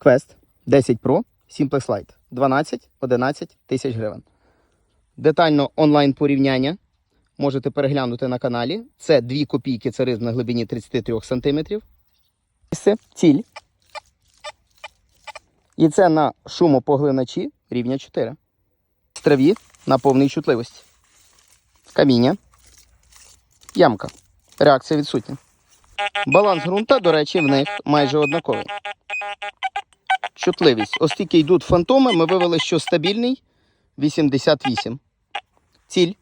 Quest 10 Pro Simplex Lite 12-11 тисяч гривень. Детально онлайн порівняння можете переглянути на каналі. Це 2 копійки царизм на глибині 33 см. Ціль. І це на шумопоглиначі рівня 4. В траві на повній чутливості. Каміння. Ямка. Реакція відсутня. Баланс ґрунта, до речі, в них майже однаковий. Чутливість. Оскільки йдуть фантоми, ми вивели, що стабільний 88. Ціль.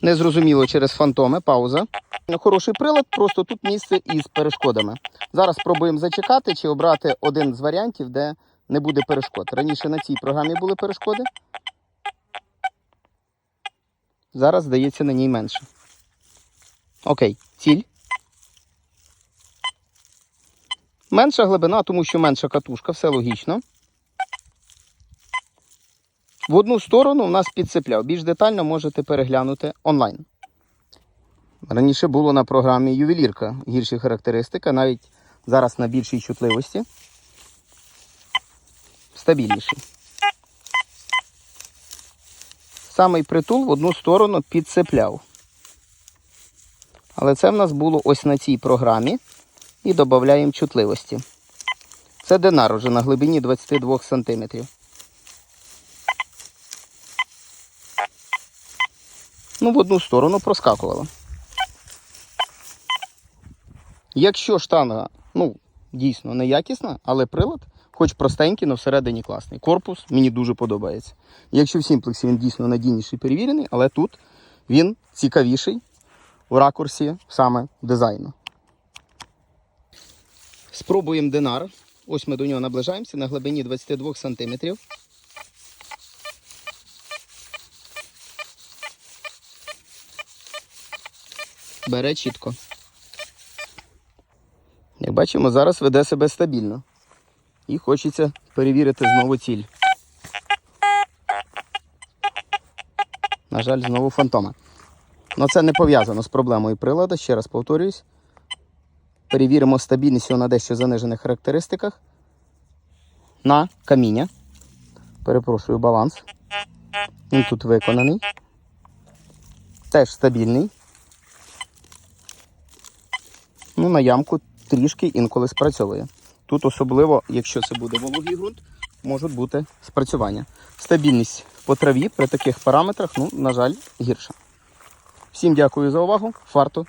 Незрозуміло через фантоми. Пауза. Хороший прилад, просто тут місце із перешкодами. Зараз спробуємо зачекати чи обрати один з варіантів, де не буде перешкод. Раніше на цій програмі були перешкоди. Зараз, здається, на ній менше. Окей, ціль. Менша глибина, тому що менша катушка, все логічно. В одну сторону у нас підцепляв. Більш детально можете переглянути онлайн. Раніше було на програмі ювелірка гірші характеристики, навіть зараз на більшій чутливості. Стабільніший. Самий притул в одну сторону підцепляв. Але це в нас було ось на цій програмі. І додаємо чутливості. Це динар уже на глибині 22 см. Ну, в одну сторону проскакувало. Якщо штанга, ну, дійсно неякісна, але прилад, хоч простенький, але всередині класний. Корпус мені дуже подобається. Якщо в сімплексі він дійсно надійніший перевірений, але тут він цікавіший у ракурсі саме дизайну. Спробуємо динар. Ось ми до нього наближаємося на глибині 22 см. Бере чітко. Як бачимо, зараз веде себе стабільно. І хочеться перевірити знову ціль. На жаль, знову фантома. Але це не пов'язано з проблемою прилада, ще раз повторююсь. Перевіримо стабільність його на дещо занижених характеристиках. На каміння. Перепрошую баланс. Він тут виконаний. Теж стабільний. Ну, на ямку трішки інколи спрацьовує. Тут особливо, якщо це буде вологий ґрунт, можуть бути спрацювання. Стабільність по траві при таких параметрах, ну, на жаль, гірша. Всім дякую за увагу. Фарту.